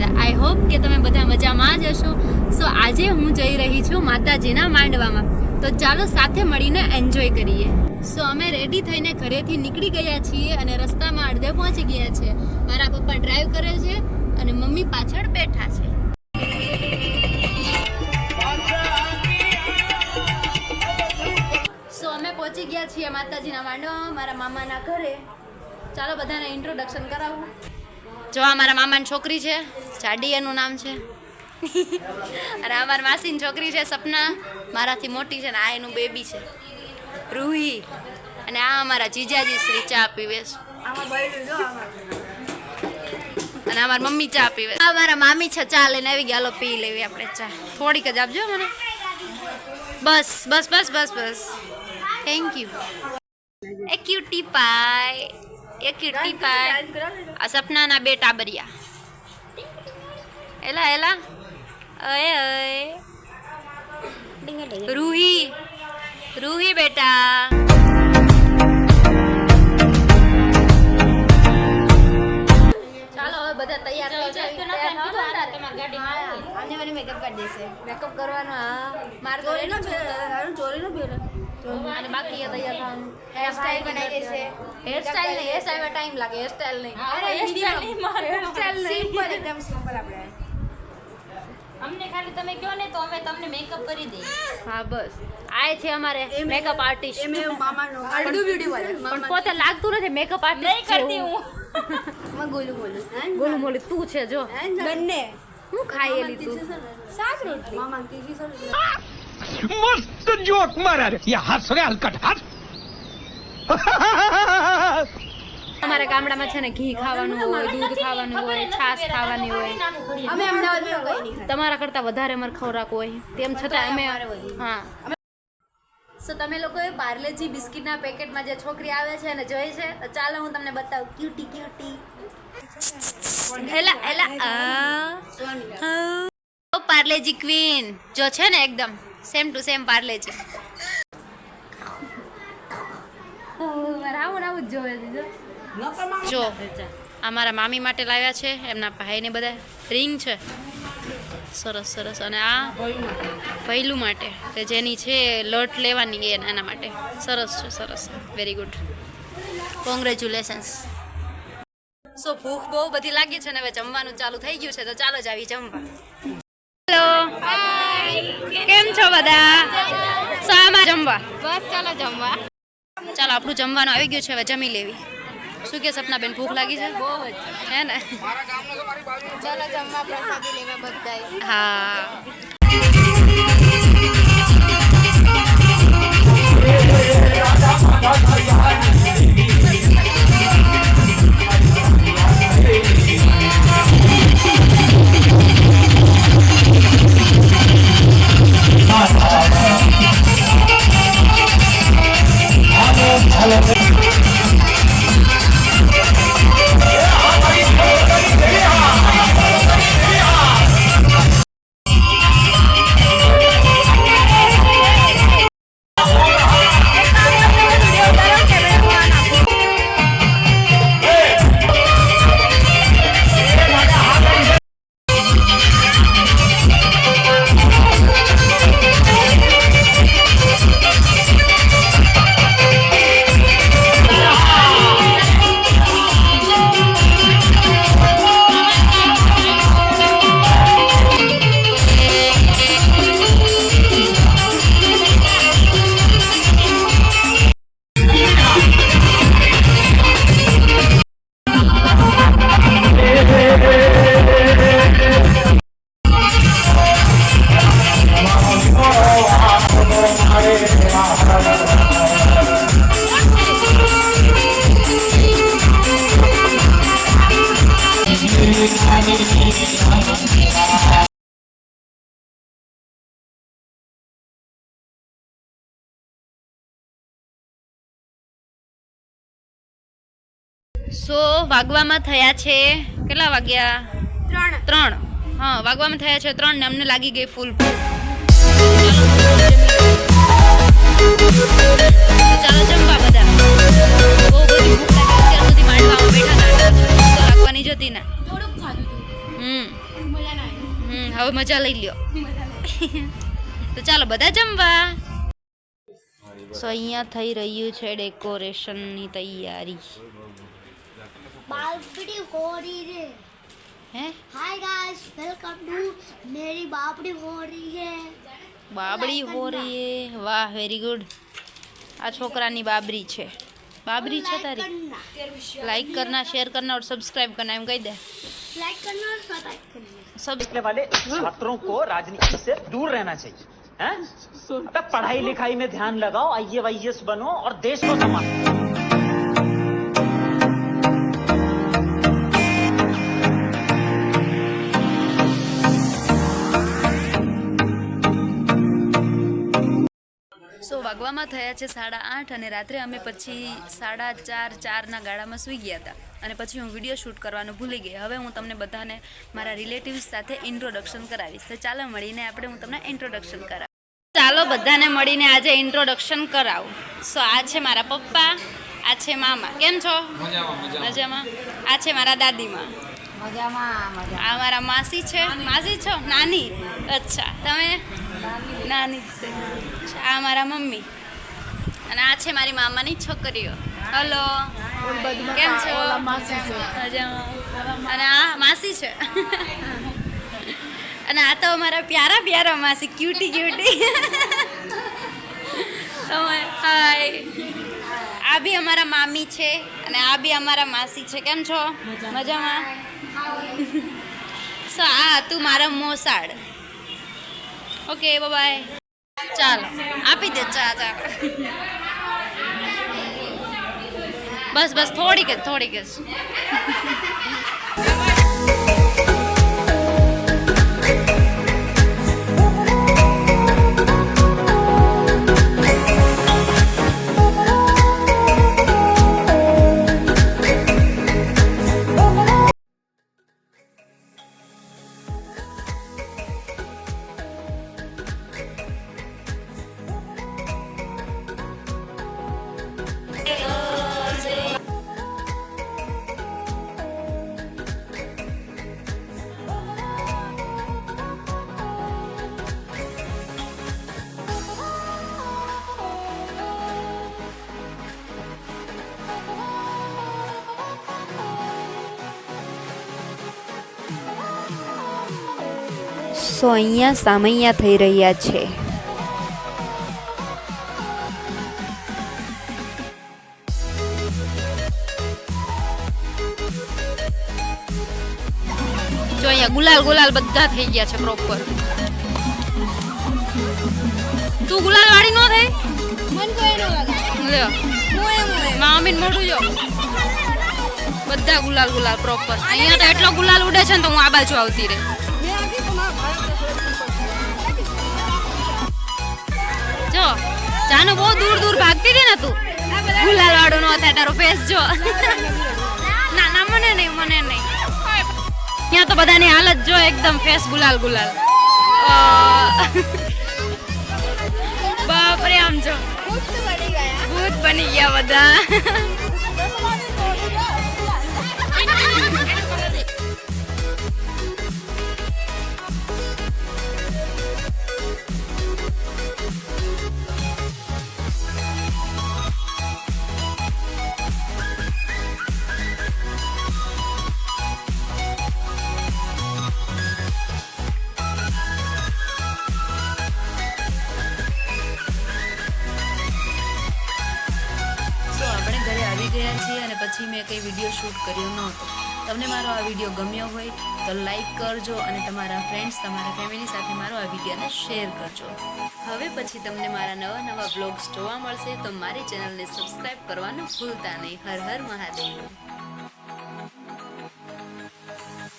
બધા I hope કે તમે બધા મજામાં જ હશો. સો આજે હું જઈ રહી છું માતાજીના માંડવામાં. તો ચાલો સાથે મળીને એન્જોય કરીએ. સો અમે રેડી થઈને ઘરેથી નીકળી ગયા છીએ અને રસ્તામાં અડધે પહોંચી ગયા છે. મારા પપ્પા ડ્રાઈવ કરે છે અને મમ્મી પાછળ બેઠા છે. સો અમે પહોંચી ગયા છીએ માતાજીના માંડવામાં, મારા મામાના ઘરે. ચાલો બધાને ઇન્ટ્રોડક્શન કરાવું. જો આ મારા મામાની છોકરી છે. જાડી એનું નામ છે. અને અમારી મારા માસીની છોકરી છે સપના. મારાથી મોટી છે ને આ એનું બેબી છે. રૂહી. અને આ અમારા જીજાજી શ્રી ચા પીવે છે. અને અમારી મમ્મી ચા પીવે આ મારા મામી છે ચા લઈને આવી ગયા. પી લેવી આપણે ચા. થોડીક જ આપજો મને. બસ બસ બસ બસ બસ. થેન્ક યુ એ ક્યુટી પાય એ ક્યુટી પાય આ સપનાના બે ટાબરિયા. એલા એલા અય અય રૂહી રૂહી બેટા ચાલો હવે બધા તૈયાર. આને મને મેકઅપ કરી દેશે. મેકઅપ કરવાનો હા. માર નો એનો અને બાકી તૈયાર થવાનું. હેર સ્ટાઈલ બનાવી દેશે. હેર સ્ટાઈલ નહીં હેર સ્ટાઈલમાં ટાઈમ લાગે. હેર સ્ટાઈલ નહીં અરે, નહીં મારે. હેર સ્ટાઈલ નહીં. Simple, એકદમ સિમ્પલ આપણે. અમને ખાલી તમે કહો ને તો અમે તમને મેકઅપ કરી દઈએ. હા બસ. આય છે અમારે મેકઅપ આર્ટિસ્ટ એમ મામાનો અડધું બ્યુટી વાળો. પણ પોતે લાગતું નથી મેકઅપ આર્ટિસ્ટ નહીં કરતી હું. માં ગોલુ બોલું. ગોલુ બોલું તું છે જો. બંને. હું ખાઈ લીધું. શાક રોટલી. મામા તીજી સર મસ્ત જોક મારા યા હસ રે હલકટ હસ અમારા ગામડામાં છે ને ઘી ખાવાનું હોય દૂધ ખાવાનું હોય છાશ ખાવાની હોય. અમે અમદાવાદમાં કઈ નહીં તમારા કરતાં વધારે અમારે ખોરાક હોય. તેમ છતાં અમે હા. સો તમે લોકોએ પાર્લેજી બિસ્કિટના પેકેટમાં જે છોકરી આવે છે અને જોઈ છે તો ચાલો હું તમને બતાવું. ક્યુટી ક્યુટી એલા એલા આ પાર્લેજી ક્વીન. જો છે ને એકદમ સેમ ટુ સેમ પાર્લેજી. આવું આવું જ જોવે છે જો આ મારા મામી માટે લાવ્યા છે એમના ભાઈને બધા રિંગ છે. સરસ સરસ. અને આ પહેલું માટે કે જેની છે લોટ લેવાની એ એના માટે. સરસ છે સરસ. વેરી ગુડ કોંગ્રેચ્યુલેશન્સ સો ભૂખ બહુ બધી લાગી છે ને હવે જમવાનું ચાલુ થઈ ગયું છે તો ચાલો જ આવી જમવા. હેલો કેમ છો બધા? સામા જમવા. બસ ચાલો જમવા. ચાલો આપણું જમવાનું આવી ગયું છે હવે જમી લેવી. શું કે સપના બેન ભૂખ લાગી છે? બહુ જ. હે ને? ચાલો જમવા પ્રસાદી લેવા બધાય. હા. સો વાગવામાં થયા છે. કેટલા વાગ્યા? ત્રણ. ત્રણ. હા વાગવામાં થયા છે ત્રણ ને અમને લાગી ગઈ ફૂલ ચાલો જમવા બધા. બહુ બધી ભૂખ લાગી અત્યાર સુધી માંડવામાં બેઠા હતા. તો લાગવાની જ હતી ને. હમ. હમ હવે મજા લઈ લ્યો. તો ચાલો બધા જમવા. સો અહીંયા થઈ રહ્યું છે ડેકોરેશનની તૈયારી. बापड़ी हो रही है હે हाय गाइस वेलकम टू मेरी बापड़ी हो रही है બાબડી હો રહી હે વાહ વેરી ગુડ આ છોકરાની બાબરી છે બાબરી છે તારી करना લાઈક કરના શેર કરના और સબસ્ક્રાઇબ करना એમ કહી દે लाइक करना और सब्सक्राइब करना સબ लिखने वाले छात्रों को राजनीति से दूर रहना चाहिए हैं? अबे पढ़ाई लिखाई में ध्यान लगाओ आई वाईएस बनो और देश को संभालो વાગવામાં થયા છે સાડા આઠ અને રાત્રે અમે પછી સાડા ચાર ચારના ગાળામાં સૂઈ ગયા હતા. અને પછી હું વીડિયો શૂટ કરવાનું ભૂલી ગઈ. હવે હું તમને બધાને મારા રિલેટિવ્સ સાથે ઇન્ટ્રોડક્શન કરાવીશ. તો ચાલો મળીને આપણે હું તમને ઇન્ટ્રોડક્શન કરાવ. ચાલો બધાને મળીને આજે ઇન્ટ્રોડક્શન કરાવું. સો આ છે મારા પપ્પા આ છે મામા. કેમ છો? મજામાં આ છે મારા દાદીમાં. આ મારા માસી છે? માસી છો? નાની? અચ્છા. તમે? નાની જ છે. આ મારા મમ્મી. અને આ છે મારી મામાની છોકરીઓ. હલો. કેમ છો? અને આ માસી છે. અને આ તો અમારા પ્યારા પ્યારા માસી ક્યુટી ક્યુટી હાય આ બી અમારા મામી છે અને આ બી અમારા માસી છે. કેમ છો? મજામાં? સો આ હતું મારા મોસાડ ઓકે બાય ચાલો આપી દે ચા ચા. બસ બસ થોડીક જ થોડીક જ. સો અહીંયા સામૈયા થઈ રહ્યા છે. જો અહીંયા ગુલાલ ગુલાલ બધા થઈ ગયા છે પ્રોપર તું ગુલાલ વાળી નો થઈ? મન કોઈ નો મોએ મામીન મોઢું જો. બધા ગુલાલ ગુલાલ પ્રોપર અહીંયા તો એટલો ગુલાલ ઉડે છે ને તો હું આ બાજુ આવતી રહી. જાનું બહુ દૂર દૂર ભાગતી હતી ને તું. ગુલાલ વાળું નો થાય તારો ફેસ જો. ના ના, મને નહીં મને નહીં. ત્યાં તો બધાની હાલત જો એકદમ ફેસ ગુલાલ ગુલાલ. બાપરે બાપ આમ જો. ભૂત બની ગયા બધા. મેં કંઈ વીડિયો શૂટ કર્યો નહોતો. તમને મારો આ વીડિયો ગમ્યો હોય તો લાઈક કરજો અને તમારા ફ્રેન્ડ્સ તમારા ફેમિલી સાથે મારો આ વિડીયોને શેર કરજો. હવે પછી તમને મારા નવા નવા બ્લોગ્સ જોવા મળશે તો મારી ચેનલને સબસ્ક્રાઈબ કરવાનું ભૂલતા નહીં. હર હર મહાદેવ.